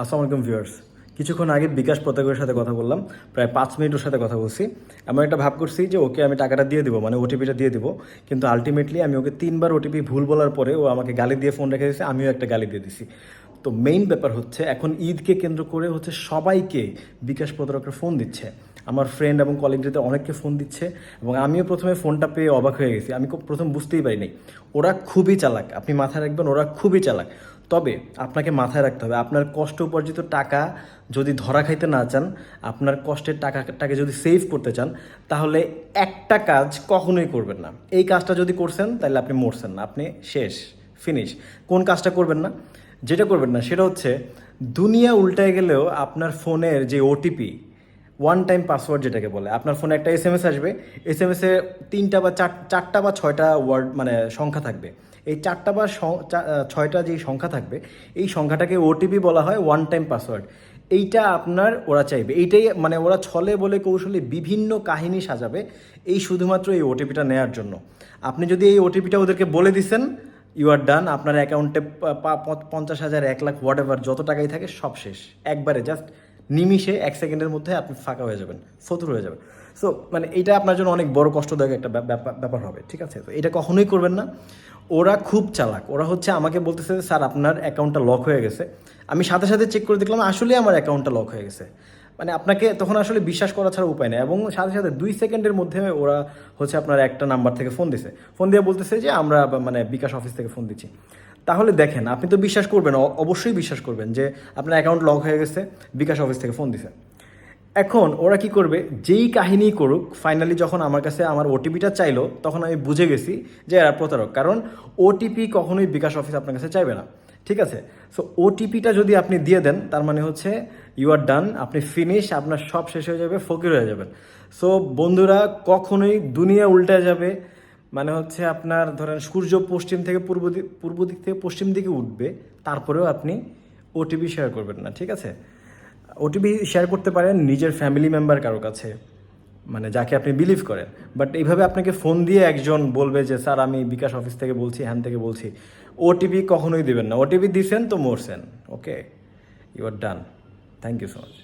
আসসালামু আলাইকুম ভিউয়ার্স। কিছুক্ষণ আগে বিকাশ পতাকের সাথে কথা বললাম, প্রায় পাঁচ মিনিট ওর সাথে কথা বলছি। আমি একটা ভাব করছি যে ওকে আমি টাকাটা দিয়ে দিব মানে ওটিপিটা দিয়ে দিব। কিন্তু আলটিমেটলি আমি ওকে তিনবার ওটিপি ভুল বলার পরে ও আমাকে গালি দিয়ে ফোন রেখে দিয়েছে, আমিও একটা গালি দিয়ে দিছি। তো মেইন ব্যাপার হচ্ছে, এখন ঈদকে কেন্দ্র করে হচ্ছে সবাইকে বিকাশ প্রতারকরা ফোন দিচ্ছে। আমার ফ্রেন্ড এবং কলিগদের অনেককে ফোন দিচ্ছে এবং আমিও প্রথমে ফোনটা পেয়ে অবাক হয়ে গেছি। আমি প্রথম বুঝতেই পারিনি। ওরা খুবই চালাক। আপনি মাথায় রাখবেন, ওরা খুবই চালাক। তবে আপনাকে মাথায় রাখতে হবে, আপনার কষ্ট উপার্জিত টাকা যদি ধরা খাইতে না চান, আপনার কষ্টের টাকাটাকে যদি সেভ করতে চান, তাহলে একটা কাজ কখনোই করবেন না। এই কাজটা যদি করছেন, তাহলে আপনি মরছেন না, আপনি শেষ ফিনিশ কোন কাজটা করবেন না? যেটা করবেন না, সেটা হচ্ছে দুনিয়া উল্টায় গেলেও আপনার ফোনের যে ওটিপি ওয়ান টাইম পাসওয়ার্ড যেটাকে বলে। আপনার ফোনে একটা এস এম এস আসবে। এস এম এসে তিনটা বা চার, চারটা বা ছয়টা ওয়ার্ড মানে সংখ্যা থাকবে। এই চারটা বা ছয়টা যেই সংখ্যা থাকবে, এই সংখ্যাটাকে ওটিপি বলা হয় ওয়ান টাইম পাসওয়ার্ড এইটা আপনার ওরা চাইবে। এইটাই মানে ওরা ছলে বলে কৌশলে বিভিন্ন কাহিনী সাজাবে এই শুধুমাত্র এই ওটিপিটা নেওয়ার জন্য। আপনি যদি এই ওটিপিটা ওদেরকে বলে দিছেন ইউ আর ডান আপনার অ্যাকাউন্টে পঞ্চাশ হাজার, এক লাখ হোয়াট যত টাকাই থাকে, সব শেষ। একবারে জাস্ট নিমিষে এক সেকেন্ডের মধ্যে আপনি ফাঁকা হয়ে যাবেন, ফতুর হয়ে যাবেন। সো মানে এটা আপনার জন্য অনেক বড় কষ্টদায়ক একটা ব্যাপার হবে, ঠিক আছে? তো এটা কখনোই করবেন না। ওরা খুব চালাক। ওরা হচ্ছে আমাকে বলতেছে, স্যার, আপনার অ্যাকাউন্টটা লক হয়ে গেছে। আমি সাথে সাথে চেক করে দেখলাম, আসলে আমার অ্যাকাউন্টটা লক হয়ে গেছে। মানে আপনাকে তখন আসলে বিশ্বাস করা ছাড়া উপায় নেই এবং সাথে সাথে দুই সেকেন্ডের মধ্যে ওরা হচ্ছে আপনার একটা নাম্বার থেকে ফোন দিছে। ফোন দিয়ে বলতেছে যে, আমরা মানে বিকাশ অফিস থেকে ফোন দিচ্ছি। তাহলে দেখেন, আপনি তো বিশ্বাস করবেন অবশ্যই বিশ্বাস করবেন যে আপনার অ্যাকাউন্ট লক হয়ে গেছে, বিকাশ অফিস থেকে ফোন দিছে। এখন ওরা কি করবে, যেই কাহিনী করুক ফাইনালি যখন আমার কাছে আমার ওটিপিটা চাইলো, তখন আমি বুঝে গেছি যে এরা প্রতারক। কারণ ওটিপি কখনোই বিকাশ অফিস আপনার কাছে চাইবে না। ঠিক আছে? সো ওটিপিটা যদি আপনি দিয়ে দেন, তার মানে হচ্ছে ইউ আর ডান আপনি ফিনিশ আপনার সব শেষ হয়ে যাবে, ফকির হয়ে যাবেন। সো বন্ধুরা, কখনোই দুনিয়া উল্টে যাবে মানে হচ্ছে আপনার ধরেন সূর্য পশ্চিম থেকে পূর্ব দিক পূর্ব দিক থেকে পশ্চিম দিকে উঠবে, তারপরেও আপনি ওটিপি শেয়ার করবেন না, ঠিক আছে? ওটিপি শেয়ার করতে পারেন নিজের ফ্যামিলি মেম্বার কারও কাছে মানে যাকে আপনি বিলিভ করেন। বাট এইভাবে আপনাকে ফোন দিয়ে একজন বলবে যে, স্যার, আমি বিকাশ অফিস থেকে বলছি হ্যান থেকে বলছি। ওটিপি কখনোই দিবেন না। ওটিপি দিছেন তো মরছেন okay you are done thank you so much